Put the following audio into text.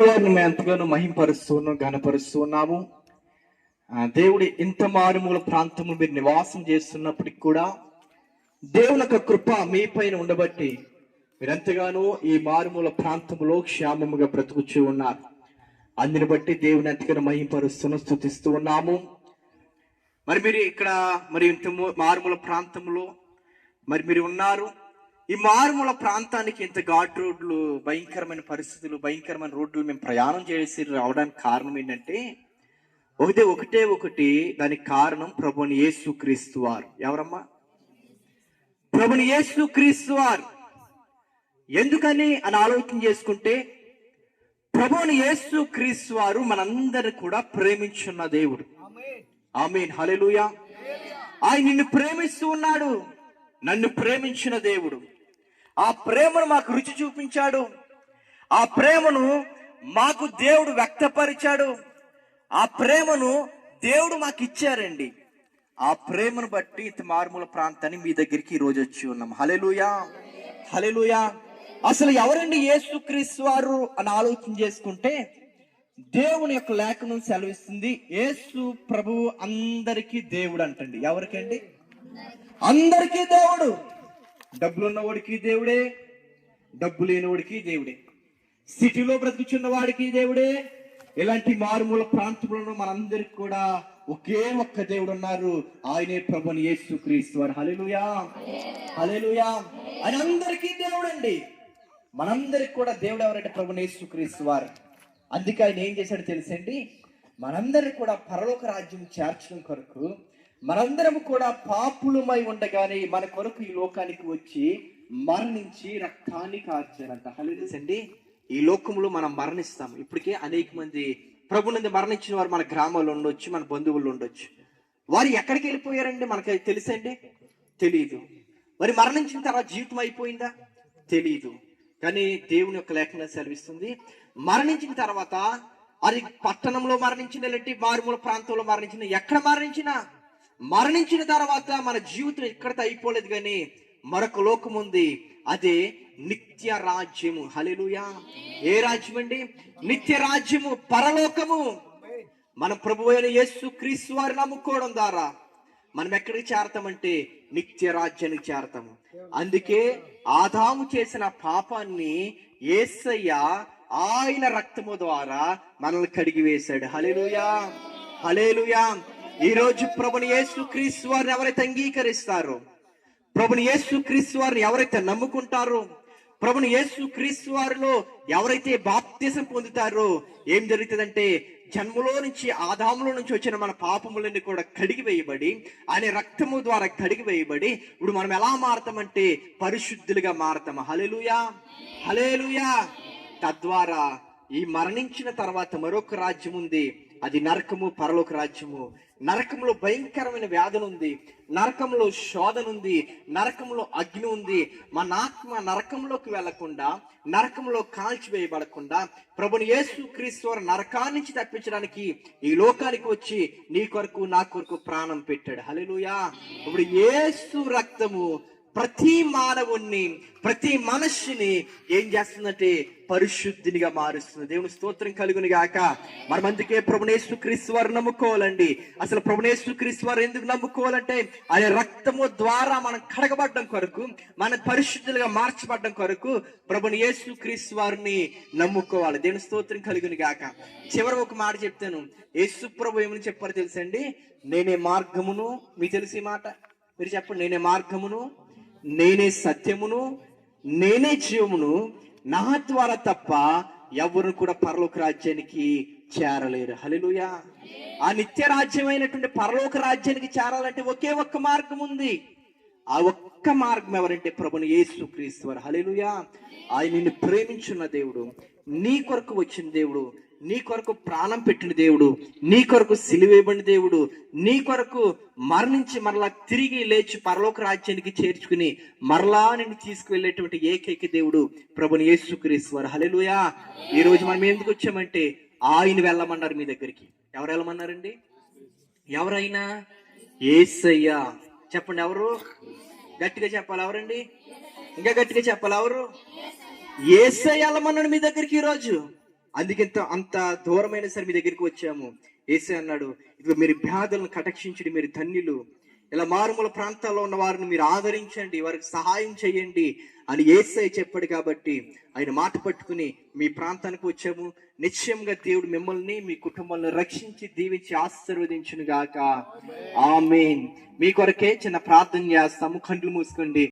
మేము ఎంతగానో మహింపరుస్తున్నాం గనపరుస్తూ ఉన్నాము దేవుడి ఇంత మారుమూల ప్రాంతము మీరు నివాసం చేస్తున్నప్పటికి కూడా దేవుని యొక్క కృప మీ పైన ఉండబట్టి మీరు ఎంతగానో ఈ మారుమూల ప్రాంతంలో క్షేమముగా బ్రతుకుచూ ఉన్నారు. అందుని బట్టి దేవుని ఎంతగానో మహింపరుస్తున్న స్థుతిస్తూ ఉన్నాము. మరి మీరు ఇక్కడ మరి ఇంత మూ- మారుమూల ప్రాంతంలో మరి మీరు ఉన్నారు. ఈ మారుమూల ప్రాంతానికి ఇంత ఘాట్ రోడ్లు భయంకరమైన పరిస్థితులు భయంకరమైన రోడ్లు మేము ప్రయాణం చేసి రావడానికి కారణం ఏంటంటే ఒకటే ఒకటే ఒకటి దానికి కారణం ప్రభుని యేసు క్రీస్తు వారు. ఎవరమ్మా? ప్రభుని యేసు క్రీస్తు వారు. ఎందుకని అని ఆలోచన చేసుకుంటే ప్రభుని యేసు క్రీస్తు వారు మనందరిని కూడా ప్రేమించున్న దేవుడు. ఆమెన్. హలెలుయా ఆయన నిన్ను ప్రేమిస్తూ ఉన్నాడు. నన్ను ప్రేమించిన దేవుడు. ఆ ప్రేమను మాకు రుచి చూపించాడు. ఆ ప్రేమను మాకు దేవుడు వ్యక్తపరిచాడు. ఆ ప్రేమను దేవుడు మాకు ఇచ్చారండి. ఆ ప్రేమను బట్టి ఇత మారుమూల ప్రాంతాన్ని మీ దగ్గరికి ఈ రోజు వచ్చి ఉన్నాం. హలెలుయా హలెలుయా అసలు ఎవరండి యేసుక్రీస్తు వారు అని ఆలోచన చేసుకుంటే దేవుని యొక్క లేఖనం సెలవిస్తుంది. యేసు ప్రభువు అందరికీ దేవుడు అంటండి. ఎవరికండి? అందరికీ దేవుడు. డబ్బులున్నవాడికి దేవుడే డబ్బు లేనివాడికి దేవుడే. సిటీలో బ్రతుకుచున్న వాడికి దేవుడే ఇలాంటి మారుమూల ప్రాంతంలో మనందరికి కూడా ఒకే ఒక్క దేవుడు ఉన్నారు ఆయనే ప్రభుని యేసు క్రీస్తువారు హలెలుయా హలెలుయా ఆయన అందరికీ దేవుడండి. మనందరికి కూడా దేవుడు ఎవరంటే ప్రభుని యేసు క్రీస్తువారు అందుకే ఆయన ఏం చేశాడు తెలుసండి? మనందరిని కూడా పరలోక రాజ్యం చేర్చడం కొరకు మనందరం కూడా పాపులమై ఉండగానే మన కొరకు ఈ లోకానికి వచ్చి మరణించి రక్తాన్ని కార్చారంట. అండి ఈ లోకంలో మనం మరణిస్తాం. ఇప్పటికే అనేక మంది ప్రభునంది మరణించిన వారు మన గ్రామాల్లో ఉండొచ్చు మన బంధువులు ఉండొచ్చు. వారు ఎక్కడికి వెళ్ళిపోయారండి? మనకి తెలుసండి? తెలియదు మరి మరణించిన తర్వాత జీవితం అయిపోయిందా? తెలియదు కానీ దేవుని యొక్క లేఖన సెలవిస్తుంది. మరణించిన తర్వాత అది పట్టణంలో మరణించిన లేదంటే మారుమూల ప్రాంతంలో మరణించిన ఎక్కడ మరణించినా మరణించిన తర్వాత మన జీవితం ఎక్కడితో అయిపోలేదు కానీ మరొక లోకం ఉంది. అదే నిత్య రాజ్యము హలెలుయా ఏ రాజ్యం అండి? నిత్య రాజ్యము పరలోకము. మన ప్రభు అయిన యేసు క్రీస్తు వారిని నమ్ముకోవడం ద్వారా మనం ఎక్కడికి చేరతామంటే నిత్య రాజ్యానికి చేరతాము అందుకే ఆదాము చేసిన పాపాన్ని ఏసయ్య ఆయన రక్తము ద్వారా మనల్ని కడిగి వేశాడు హలేలుయా హలేలుయా ఈ రోజు ప్రభుని యేసు క్రీస్తు వారిని ఎవరైతే అంగీకరిస్తారో ప్రభుని యేసు క్రీస్తు వారిని ఎవరైతే నమ్ముకుంటారో ప్రభుని యేసు క్రీస్తు వారిలో ఎవరైతే బాప్తిసం పొందుతారో ఏం జరుగుతుందంటే జన్మలో నుంచి ఆదాములో నుంచి వచ్చిన మన పాపములన్నీ కూడా కడిగి వేయబడి అనే రక్తము ద్వారా కడిగి వేయబడి ఇప్పుడు మనం ఎలా మారతామంటే పరిశుద్ధులుగా మారతాము. హలేలుయా హలేలుయా తద్వారా ఈ మరణించిన తర్వాత మరొక రాజ్యం ఉంది. అది నరకము పరలోక రాజ్యము. నరకంలో భయంకరమైన వ్యాధులు ఉంది. నరకంలో శోధన ఉంది. నరకంలో అగ్ని ఉంది. మన ఆత్మ నరకంలోకి వెళ్ళకుండా నరకంలో కాల్చివేయబడకుండా ప్రభుని యేసు క్రీస్తు వారు నరకాన్ని నుంచి తప్పించడానికి ఈ లోకానికి వచ్చి నీ కొరకు నా కొరకు ప్రాణం పెట్టాడు. హల్లెలూయా. ఇప్పుడు యేసు రక్తము ప్రతి మానవుణ్ణి ప్రతి మనుష్యుని ఏం చేస్తుందంటే పరిశుద్ధినిగా మారుస్తుంది. దేవుని స్తోత్రం కలుగుని గాక. మనం అందుకే ప్రభునేశ్వ క్రీస్తు వారు నమ్ముకోవాలండి. అసలు ప్రభునేశ్వ క్రీస్తు వారు ఎందుకు నమ్ముకోవాలంటే ఆయన రక్తము ద్వారా మనం కడగబడ్డం కొరకు మన పరిశుద్ధులుగా మార్చబడ్డం కొరకు ప్రభుని యేసు క్రీస్తు వారిని నమ్ముకోవాలి. దేవుని స్తోత్రం కలుగుని గాక. చివరి ఒక మాట చెప్తాను. యేసు ప్రభు ఏమని చెప్పారు తెలుసండి? నేనే మార్గమును మీకు తెలిసి మాట? మీరు చెప్పండి. నేనే మార్గమును నేనే సత్యమును నేనే జీవమును నా ద్వారా తప్ప ఎవరు కూడా పరలోక రాజ్యానికి చేరలేరు. హలిలుయా ఆ నిత్య రాజ్యమైనటువంటి పరలోక రాజ్యానికి చేరాలంటే ఒకే ఒక్క మార్గం ఉంది. ఆ ఒక్క మార్గం ఎవరంటే ప్రభుని యేసు క్రీస్తు వారు. హల్లెలూయా. ఆయన నిన్ను ప్రేమించున్న దేవుడు నీ కొరకు వచ్చిన దేవుడు నీ కొరకు ప్రాణం పెట్టిన దేవుడు నీ కొరకు సిలివేయబడిన దేవుడు నీ కొరకు మరణించి మరలా తిరిగి లేచి పరలోక రాజ్యానికి చేర్చుకుని మరలా నిన్ను తీసుకువెళ్ళేటువంటి ఏకైక దేవుడు ప్రభుని యేసుక్రీస్తు వారు. హల్లెలూయా. ఈ రోజు మనం ఎందుకు వచ్చామంటే ఆయన వెళ్ళమన్నారు మీ దగ్గరికి. ఎవరు వెళ్ళమన్నారండి? ఎవరైనా? ఏసయ్యా. చెప్పండి ఎవరు? గట్టిగా చెప్పాలి ఎవరండి? ఇంకా గట్టిగా చెప్పాలి ఎవరు? ఏసయ్య వెళ్ళమన్నాడు మీ దగ్గరికి ఈరోజు. అందుకంత అంత దూరమైన సరే మీ దగ్గరికి వచ్చాము. ఏసే అన్నాడు ఇదిగో మీరు వ్యాధులను కటక్షించండి మీరు ధన్యులు. ఇలా మారుమూల ప్రాంతాల్లో ఉన్న వారిని మీరు ఆదరించండి వారికి సహాయం చేయండి అని ఏసై చెప్పాడు కాబట్టి ఆయన మాట పట్టుకుని మీ ప్రాంతానికి వచ్చాము. నిశ్చయంగా దేవుడు మిమ్మల్ని మీ కుటుంబాలను రక్షించి దీవించి ఆశీర్వదించును గాక ఆమెన్. మీ కొరకే చిన్న ప్రార్థన చేస్తాము. కండ్లు మూసుకోండి.